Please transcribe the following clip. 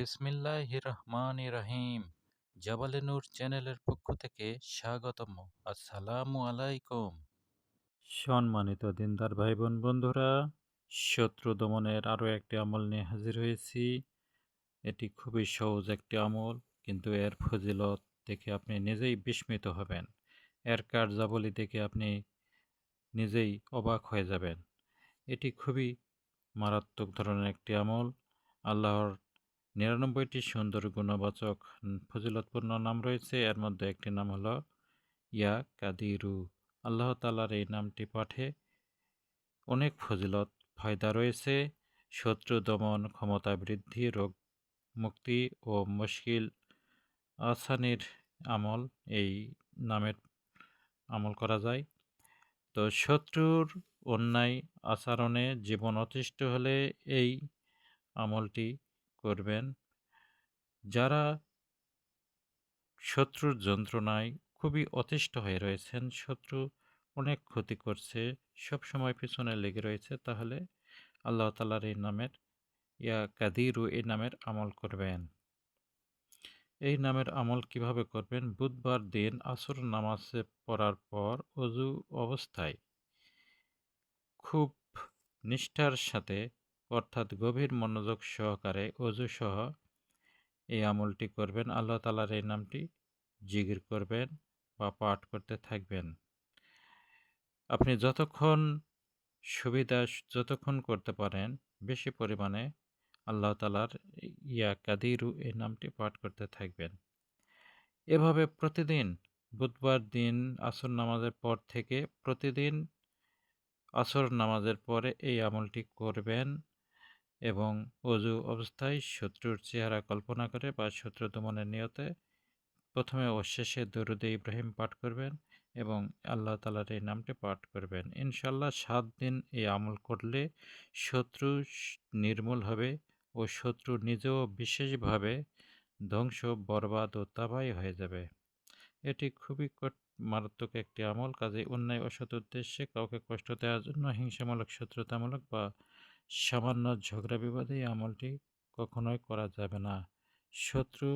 বিসমিল্লাহ রহমান রহিম জাবালে নূর চ্যানেলের পক্ষ থেকে স্বাগতম আসসালামু আলাইকুম। সম্মানিত দিনদার ভাই বোন বন্ধুরা, শত্রু দমনের আরও একটি আমল নিয়ে হাজির হয়েছি। এটি খুবই সহজ একটি আমল, কিন্তু এর ফজিলত দেখে আপনি নিজেই বিস্মিত হবেন। এর কার্যাবলী দেখে আপনি নিজেই অবাক হয়ে যাবেন। এটি খুবই মারাত্মক ধরনের একটি আমল। আল্লাহর নিরানব্বইটি সুন্দর গুণবাচক ফজিলতপূর্ণ নাম রয়েছে। এর মধ্যে একটি নাম হলো ইয়া কাদিরু। আল্লাহ তালার এই নামটি পাঠে অনেক ফজিলত, ফায়দা রয়েছে। শত্রু দমন ক্ষমতা বৃদ্ধি, রোগ মুক্তি ও মুশকিল আসানির আমল, এই নামের আমল করা যায়। তো শত্রুর অন্যায় আচরণে জীবন অতিষ্ঠ হলে এই আমলটি করবেন। যারা শত্রুর যন্ত্রণায় খুবই অতিষ্ঠ হয়ে রয়েছেন, শত্রু অনেক ক্ষতি করছে, সব সময় পিছনে লেগে রয়েছে, তাহলে আল্লাহ তালার এই নামের, ইয়া কাদিরু, এই নামের আমল করবেন। এই নামের আমল কীভাবে করবেন? বুধবার দিন আসর নামাজে পড়ার পর অজু অবস্থায় খুব নিষ্ঠার সাথে অর্থাৎ গভীর মনোযোগ সহকারে অজু সহ এই আমলটি করবেন। আল্লাহ তালার এই নামটি জিগির করবেন বা পাঠ করতে থাকবেন। আপনি যতক্ষণ সুবিধা যতক্ষণ করতে পারেন, বেশি পরিমাণে আল্লাহ তালার ইয়া কাদিরু এই নামটি পাঠ করতে থাকবেন। এভাবে প্রতিদিন বুধবার দিন আসর নামাজের পর থেকে প্রতিদিন আসর নামাজের পরে এই আমলটি করবেন। এবং অজু অবস্থায় শত্রুর চেহারা কল্পনা করে বা শত্রু দমনের নিয়তে প্রথমে ও শেষে দরুদে ইব্রাহিম পাঠ করবেন এবং আল্লাহ তালার এই নামটি পাঠ করবেন। ইনশাল্লাহ সাত দিন এই আমল করলে শত্রু নির্মূল হবে ও শত্রু নিজেও বিশেষভাবে ধ্বংস, বরবাদ ও তাবাই হয়ে যাবে। এটি খুবই মারাত্মক একটি আমল। কাজে অন্যায়, অসৎ উদ্দেশ্যে কাউকে কষ্ট দেওয়ার জন্য হিংসামূলক, শত্রুতামূলক বা সামান্য ঝগড়া বিবাদে আমলটি কখনোই করা যাবে না। শত্রু